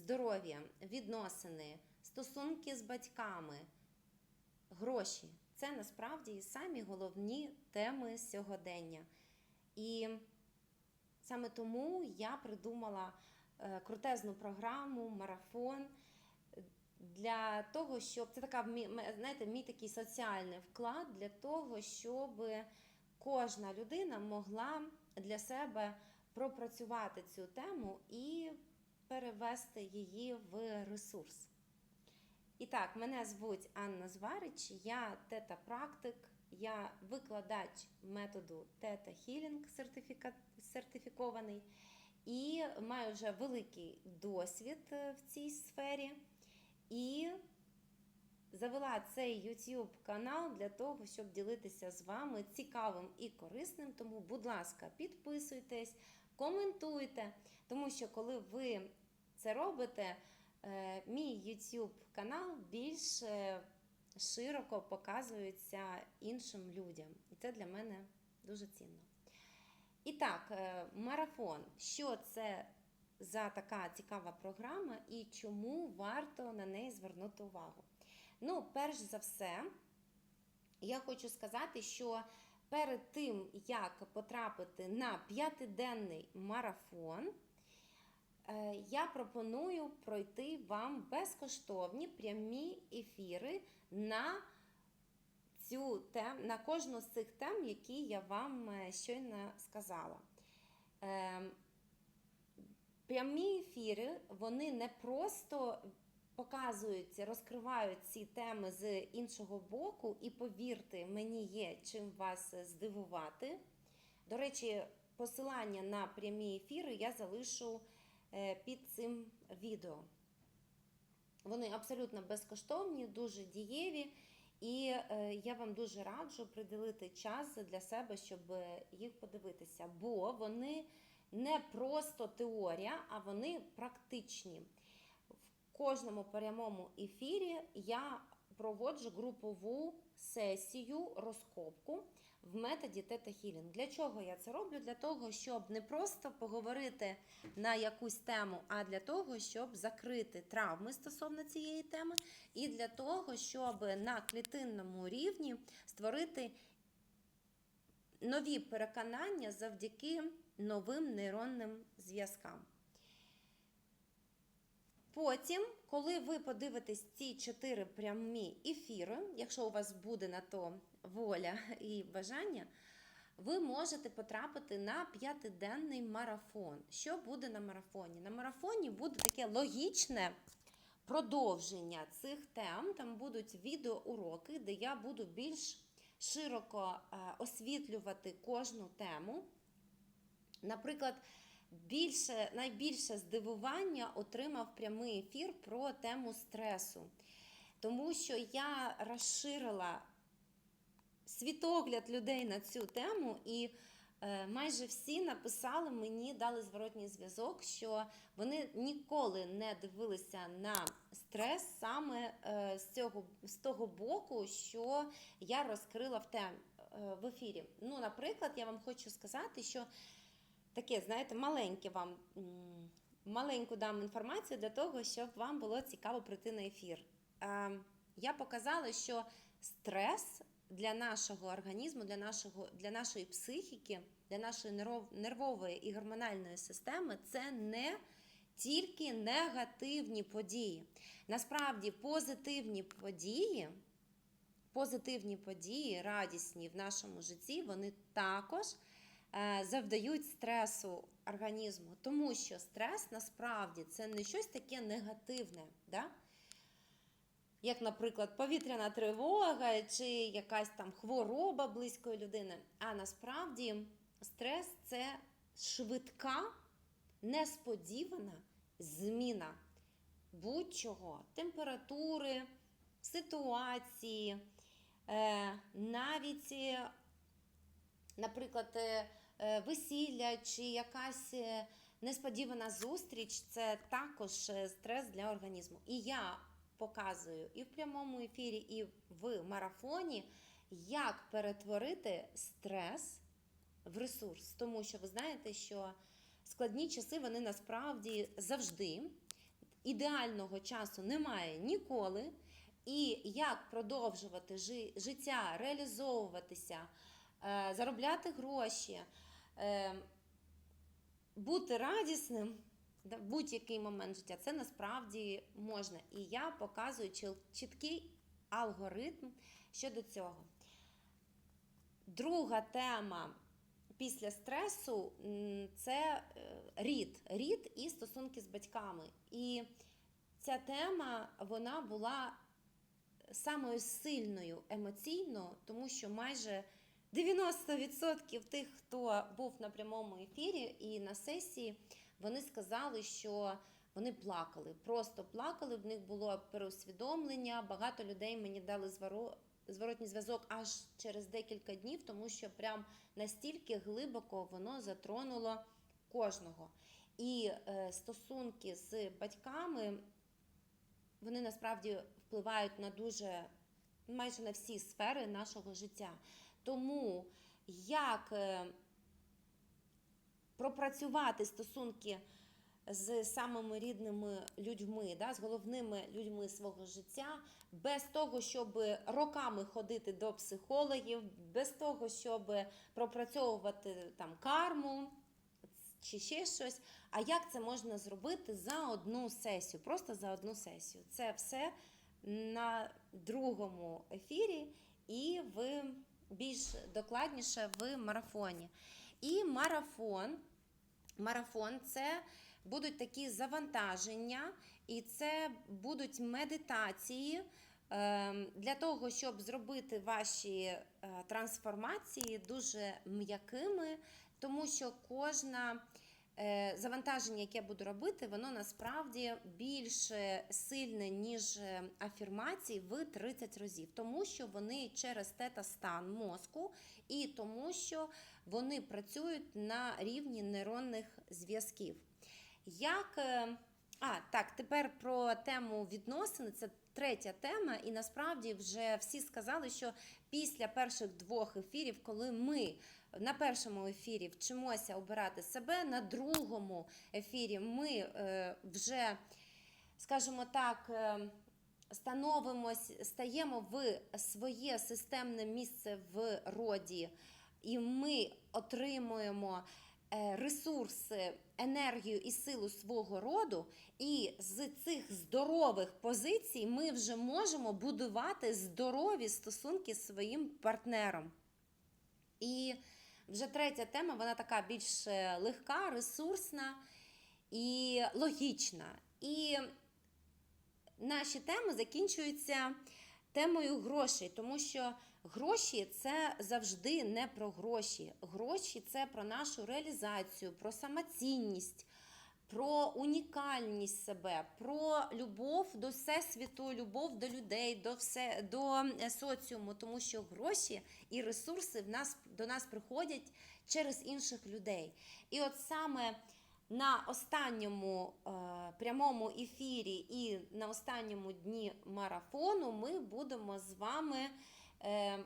здоров'я, відносини, стосунки з батьками, гроші це насправді і самі головні теми сьогодення. І саме тому я придумала е, крутезну програму, марафон для того, щоб це така знаєте, мій такий соціальний вклад для того, щоб кожна людина могла для себе пропрацювати цю тему і перевести її в ресурс. І так, мене звуть Анна Зварич, я тета-практик, я викладач методу Тета Хілінг сертифікований і маю вже великий досвід е, в цій сфері. І завела цей YouTube канал для того, щоб ділитися з вами цікавим і корисним. Тому, будь ласка, підписуйтесь, коментуйте, тому що коли ви це робите, е, мій YouTube канал більш широко показується іншим людям. І це для мене дуже цінно. І так, е, марафон. Що це за така цікава програма і чому варто на неї звернути увагу? Ну, перш за все, я хочу сказати, що перед тим, як потрапити на п'ятиденний марафон, я пропоную пройти вам безкоштовні прямі ефіри на цю тем, на кожну з цих тем, які я вам е, щойно сказала. Ем, Прямі ефіри вони не просто показуються, розкривають ці теми з іншого боку, і повірте, мені є чим вас здивувати. До речі, посилання на прямі ефіри я залишу е, під цим відео. Вони абсолютно безкоштовні, дуже дієві, і е, я вам дуже раджу приділити час для себе, щоб е, їх подивитися, бо вони не просто теорія, а вони практичні. В кожному прямому ефірі я проводжу групову сесію, розкопку в методі Тета Хілінг. Для чого я це роблю? Для того, щоб не просто поговорити на якусь тему, а для того, щоб закрити травми стосовно цієї теми, і для того, щоб на клітинному рівні створити нові переконання завдяки новим нейронним зв'язкам. Потім, коли ви подивитесь ці чотири прямі ефіри, якщо у вас буде на то воля і бажання, ви можете потрапити на п'ятиденний марафон. Що буде на марафоні? На марафоні буде таке логічне продовження цих тем. Там будуть відеоуроки, де я буду більш широко е, освітлювати кожну тему. Наприклад, більше, найбільше здивування отримав прямий ефір про тему стресу. Тому що я розширила світогляд людей на цю тему, і е, майже всі написали мені, дали зворотній зв'язок, що вони ніколи не дивилися на стрес саме е, з, цього, з того боку, що я розкрила в, тем, е, в ефірі. Ну, наприклад, я вам хочу сказати, що таке, знаєте, маленьке вам. Маленьку дам інформацію для того, щоб вам було цікаво прийти на ефір. Е, Я показала, що стрес для нашого організму, для, нашого, для нашої психіки, для нашої нервової і гормональної системи це не тільки негативні події. Насправді, позитивні події, позитивні події, радісні в нашому житті, вони також завдають стресу організму, тому що стрес насправді це не щось таке негативне. Да? Як, наприклад, повітряна тривога чи якась там хвороба близької людини. А насправді стрес це швидка, несподівана зміна будь-чого, температури, ситуації, е, навіть, е, наприклад, е, е, весілля чи якась е, несподівана зустріч це також е, стрес для організму. І я показую і в прямому ефірі, і в марафоні, як перетворити стрес в ресурс. Тому що ви знаєте, що складні часи вони насправді завжди. ідеального часу немає ніколи. І як продовжувати жи- життя, реалізовуватися, е, заробляти гроші, е, бути радісним в будь-який момент життя, це насправді можна. І я показую чіткий алгоритм щодо цього. Друга тема після стресу це е, рід, рід і стосунки з батьками. І ця тема вона була самою сильною емоційно, тому що майже 90% тих, хто був на прямому ефірі і на сесії, вони сказали, що вони плакали, просто плакали. В них було переусвідомлення. Багато людей мені дали зворо- зворотній зв'язок аж через декілька днів, тому що прям настільки глибоко воно затронуло кожного. І е, стосунки з батьками вони насправді впливають на дуже майже на всі сфери нашого життя. Тому як е, пропрацювати стосунки з самими рідними людьми, да, з головними людьми свого життя, без того, щоб роками ходити до психологів, без того, щоб пропрацьовувати там карму чи ще щось. А як це можна зробити за одну сесію? Просто за одну сесію. Це все на другому ефірі і в більш докладніше в марафоні. І марафон. Марафон це будуть такі завантаження, і це будуть медитації е, для того, щоб зробити ваші е, трансформації дуже м'якими, тому що кожна завантаження, яке я буду робити, воно насправді більш е, сильне, ніж е, афірмації в 30 разів, тому що вони через тета-стан мозку і тому, що вони працюють на рівні нейронних зв'язків. Як е, а, так, тепер про тему відносини. Це третя тема, і насправді вже всі сказали, що після перших двох ефірів, коли ми на першому ефірі вчимося обирати себе, на другому ефірі ми е, вже, скажімо так, е, становимось, стаємо в своє системне місце в роді, і ми отримуємо е, ресурси, енергію і силу свого роду, і з цих здорових позицій ми вже можемо будувати здорові стосунки з своїм партнером. І вже третя тема, вона така більш е, легка, ресурсна і логічна. І наші теми закінчуються темою грошей, тому що гроші це завжди не про гроші. Гроші це про нашу реалізацію, про самоцінність. Про унікальність себе, про любов до всесвіту, любов до людей, до все, до е, соціуму, тому що гроші і ресурси в нас до нас приходять через інших людей. І от саме на останньому е, прямому ефірі і на останньому дні марафону ми будемо з вами е,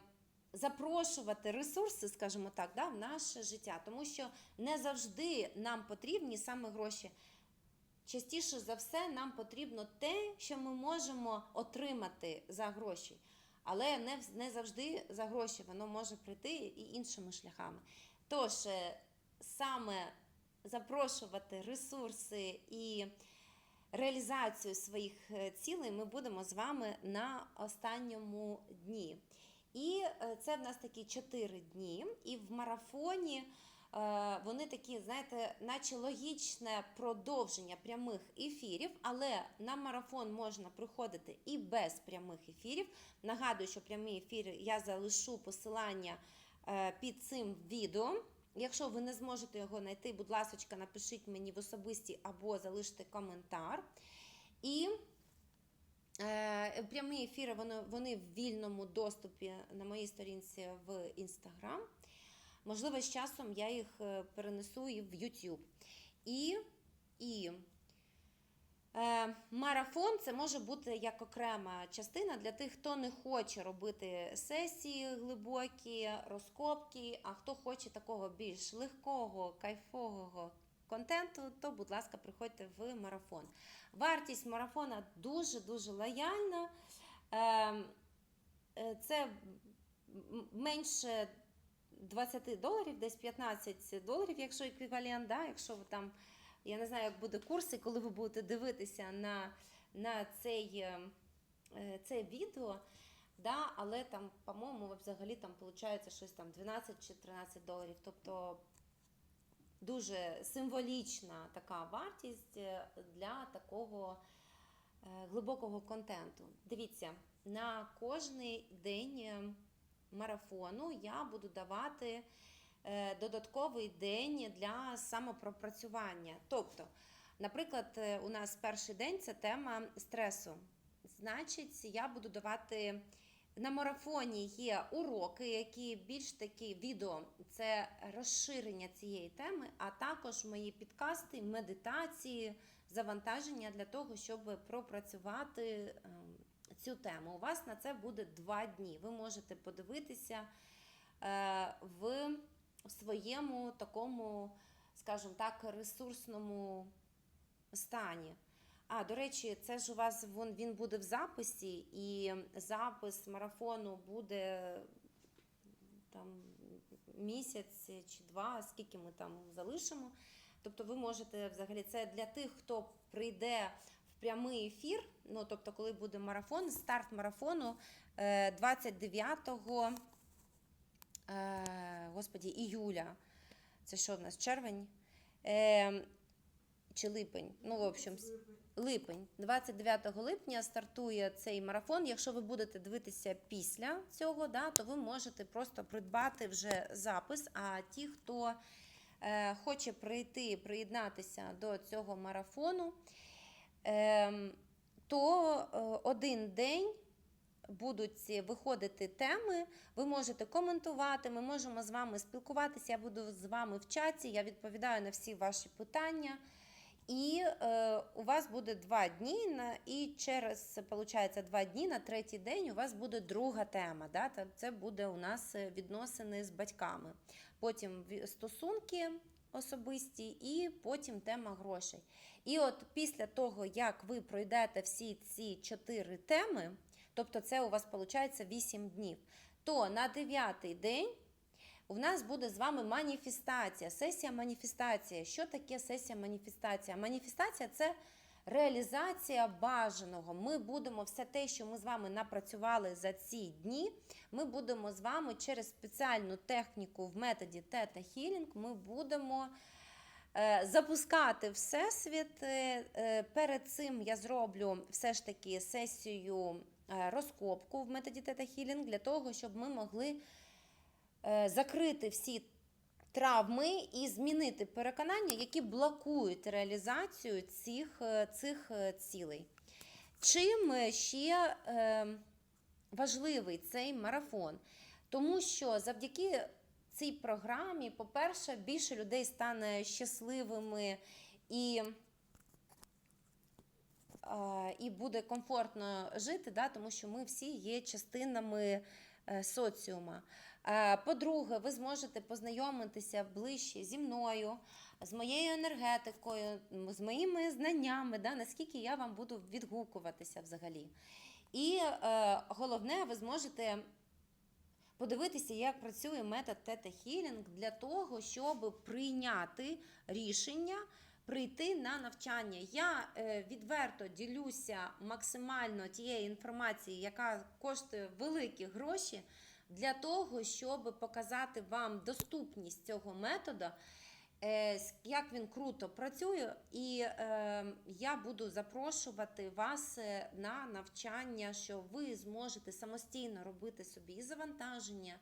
запрошувати ресурси, скажімо так, да, в наше життя, тому що не завжди нам потрібні саме гроші. Частіше за все, нам потрібно те, що ми можемо отримати за гроші. Але не, не завжди за гроші воно може прийти і іншими шляхами. Тож, е, саме запрошувати ресурси і реалізацію своїх е, цілей ми будемо з вами на останньому дні. І е, це в нас такі чотири дні. І в марафоні е, вони такі, знаєте, наче логічне продовження прямих ефірів, але на марафон можна приходити і без прямих ефірів. Нагадую, що прямі ефіри я залишу посилання е, під цим відео. Якщо ви не зможете його знайти, будь ласка, напишіть мені в особисті або залиште коментар. І Прямі ефіри вони, вони в вільному доступі на моїй сторінці в Інстаграм. Можливо, з часом я їх е, перенесу і в YouTube. І, і е, марафон це може бути як окрема частина для тих, хто не хоче робити сесії глибокі, розкопки, а хто хоче такого більш легкого, кайфового контенту, то, будь ласка, приходьте в марафон. Вартість марафона дуже-дуже лояльна. Ем, е, Це менше 20 доларів, десь 15 доларів, якщо еквівалент, да? якщо ви там, я не знаю, як буде курс, і коли ви будете дивитися на, на цей, е, е, це відео, да? але там, по-моєму, взагалі там виходить щось там 12 чи 13 доларів. Тобто дуже символічна така вартість е, для такого е, глибокого контенту. Дивіться, на кожний день е, марафону я буду давати додатковий день для самопропрацювання. Тобто, наприклад, у нас перший день це тема стресу. Значить, я буду давати. На марафоні є уроки, які більш такі відео, це розширення цієї теми, а також мої підкасти, медитації, завантаження для того, щоб пропрацювати ем, цю тему. У вас на це буде два дні. Ви можете подивитися е, в своєму такому, скажімо так, ресурсному стані. А, до речі, це ж у вас вон, він буде в записі, і запис марафону буде там місяць чи два, скільки ми там залишимо. Тобто ви можете взагалі це для тих, хто прийде в прямий ефір. Ну, тобто, коли буде марафон, старт марафону е, 29 е, господі, іюля. Це що в нас? Червень? Чи липень? Ну, в общем, липень. 29 липня стартує цей марафон. Якщо ви будете дивитися після цього, да, то ви можете просто придбати вже запис. А ті, хто е, хоче прийти, приєднатися до цього марафону, е, то один день. Будуть виходити теми, ви можете коментувати, ми можемо з вами спілкуватися. Я буду з вами в чаті, я відповідаю на всі ваші питання. І е, у вас буде два дні, на, і через получається, два дні на третій день у вас буде друга тема. Да? Це буде у нас е, відносини з батьками. Потім стосунки особисті, і потім тема грошей. І от після того, як ви пройдете всі ці чотири теми, тобто це у вас виходить 8 днів, то на дев'ятий день у нас буде з вами маніфестація, сесія маніфестація. Що таке сесія маніфестація? Маніфестація це реалізація бажаного. Ми будемо все те, що ми з вами напрацювали за ці дні. Ми будемо з вами через спеціальну техніку в методі Тета Хілінг. Ми будемо е, запускати всесвіт. Е, е, Перед цим я зроблю все ж таки сесію розкопку в методі Тета Хілінг для того, щоб ми могли закрити всі травми і змінити переконання, які блокують реалізацію цих, е, цих е, цілей. Чим е, ще е, важливий цей марафон? Тому що завдяки цій програмі, по-перше, більше людей стане щасливими і, е, і буде комфортно жити, да, тому що ми всі є частинами е, соціума. Е, По-друге, ви зможете познайомитися ближче зі мною, з моєю енергетикою, з моїми знаннями, да, наскільки я вам буду відгукуватися взагалі. І е, головне, ви зможете подивитися, як працює метод Тета Хілінг для того, щоб прийняти рішення. Прийти на навчання. Я е, відверто ділюся максимально тієї інформації, яка коштує великі гроші, для того, щоб показати вам доступність цього методу, е, як він круто працює, і е, я буду запрошувати вас е, на навчання, що ви зможете самостійно робити собі і завантаження,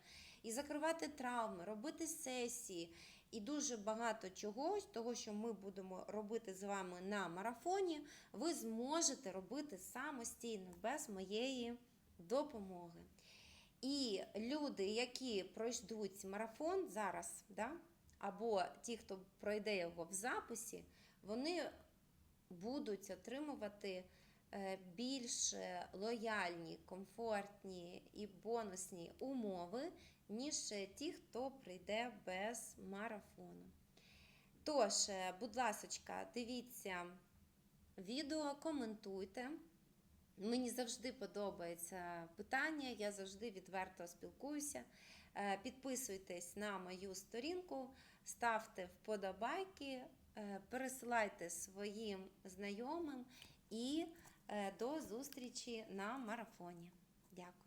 і закривати травми, робити сесії. І дуже багато чогось, того, що ми будемо робити з вами на марафоні, ви зможете робити самостійно, без моєї допомоги. І люди, які пройдуть марафон зараз, да, або ті, хто пройде його в записі, вони будуть отримувати е, більш лояльні, комфортні і бонусні умови, ніж ті, хто прийде без марафону. Тож, е, будь ласочка, дивіться відео, коментуйте. Мені завжди подобається питання, я завжди відверто спілкуюся. Е, Підписуйтесь на мою сторінку, ставте вподобайки, е, пересилайте своїм знайомим і е, до зустрічі на марафоні. Дякую.